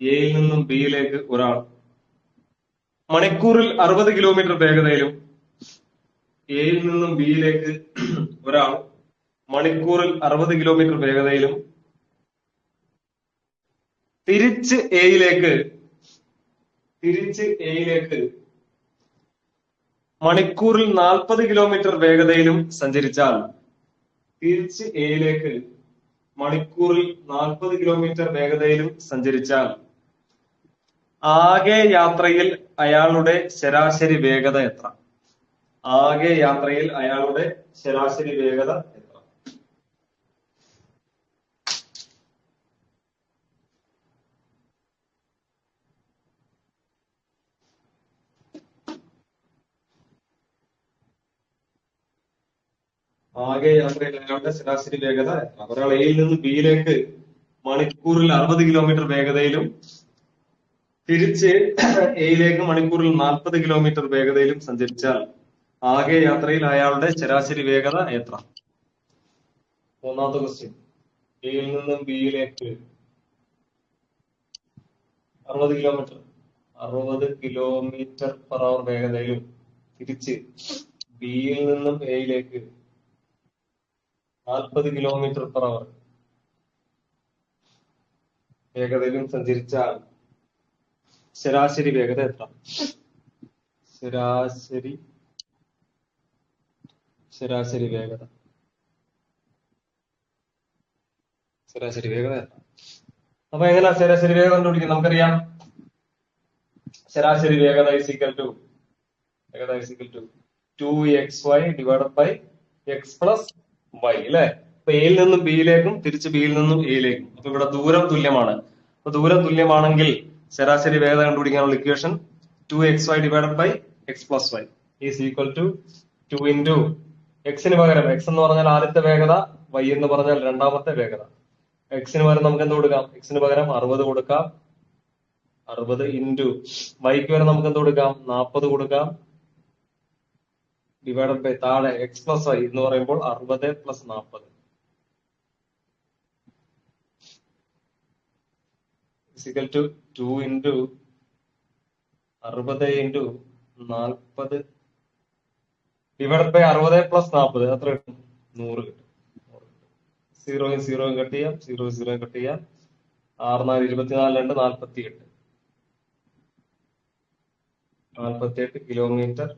എയിൽ നിന്നും ബിയിലേക്ക് ഒരാൾ. മണിക്കൂറിൽ അറുപത് കിലോമീറ്റർ വേഗതയിലും എയിൽ നിന്നും ബിയിലേക്ക് ഒരാൾ മണിക്കൂറിൽ അറുപത് കിലോമീറ്റർ വേഗതയിലും തിരിച്ച് എയിലേക്ക് തിരിച്ച് എയിലേക്ക് മണിക്കൂറിൽ നാൽപ്പത് കിലോമീറ്റർ വേഗതയിലും സഞ്ചരിച്ചാൽ തിരിച്ച് എയിലേക്ക് മണിക്കൂറിൽ നാൽപ്പത് കിലോമീറ്റർ വേഗതയിലും സഞ്ചരിച്ചാൽ ആകെ യാത്രയിൽ അയാളുടെ ശരാശരി വേഗത എത്ര? ആകെ യാത്രയിൽ അയാളുടെ ശരാശരി വേഗത എത്ര? ആകെ യാത്രയിൽ അയാളുടെ ശരാശരി വേഗത എത്ര? ഒരാൾ എയിൽ നിന്ന് ബിയിലേക്ക് മണിക്കൂറിൽ അറുപത് കിലോമീറ്റർ വേഗതയിലും തിരിച്ച് എയിലേക്ക് മണിക്കൂറിൽ നാൽപ്പത് കിലോമീറ്റർ വേഗതയിലും സഞ്ചരിച്ചാൽ ആകെ യാത്രയിൽ അയാളുടെ ശരാശരി വേഗത എത്ര? മൂന്നാമത്തെ ക്വസ്റ്റ്യൻ എയിൽ നിന്നും ബിയിലേക്ക് അറുപത് കിലോമീറ്റർ. അറുപത് കിലോമീറ്റർ പെർ അവർ വേഗതയിലും തിരിച്ച് ബിയിൽ നിന്നും എയിലേക്ക് നാൽപ്പത് കിലോമീറ്റർ പെർ അവർ വേഗതയിലും സഞ്ചരിച്ചാൽ ശരാശരി വേഗത എത്ര? ശരാശരി ശരാശരി വേഗത. ശരാശരി വേഗത എത്ര? അപ്പൊ എങ്ങനെയാ ശരാശരി വേഗത കണ്ടുപിടിക്കുന്നത് നമുക്കറിയാം. ശരാശരി വേഗത ഐസിക്കൽ ടു വേഗത is equal to to X Y divided by X plus Y അല്ലെ? അപ്പൊ എയിൽ നിന്നും ബിയിലേക്കും തിരിച്ച് ബിയിൽ നിന്നും എയിലേക്കും അപ്പൊ ഇവിടെ ദൂരം തുല്യമാണ്. അപ്പൊ ദൂരം തുല്യമാണെങ്കിൽ ശരാശരി വേഗത കണ്ടുപിടിക്കാനുള്ള equation two X Y divided by X plus Y is equal to two into എക്സിന് പകരം എക്സ് എന്ന് പറഞ്ഞാൽ ആദ്യത്തെ വേഗത വൈ എന്ന് പറഞ്ഞാൽ രണ്ടാമത്തെ വേഗത. എക്സിന് പകരം നമുക്ക് എന്ത് കൊടുക്കാം? എക്സിന് പകരം അറുപത് കൊടുക്കാം. അറുപത് ഇന്റു വൈക്ക് വരെ നമുക്ക് എന്ത് കൊടുക്കാം? നാൽപ്പത് കൊടുക്കാം. ഡിവൈഡഡ് ബൈ താഴെ എക്സ് പ്ലസ് വൈ എന്ന് പറയുമ്പോൾ അറുപത് പ്ലസ് നാൽപ്പത് is equal to two into അറുപത് ഇന്റു നാൽപ്പത്. ഡിവൈഡ് ബൈ അറുപത് പ്ലസ് നാൽപ്പത് അത്ര കിട്ടും നൂറ് കിട്ടും. സീറോയും സീറോയും കട്ട് ചെയ്യാം. സീറോയും സീറോയും കട്ട് ചെയ്യാം. ആറ് നാല് ഇരുപത്തിനാല് രണ്ട് നാൽപ്പത്തി എട്ട് നാൽപ്പത്തി എട്ട് കിലോമീറ്റർ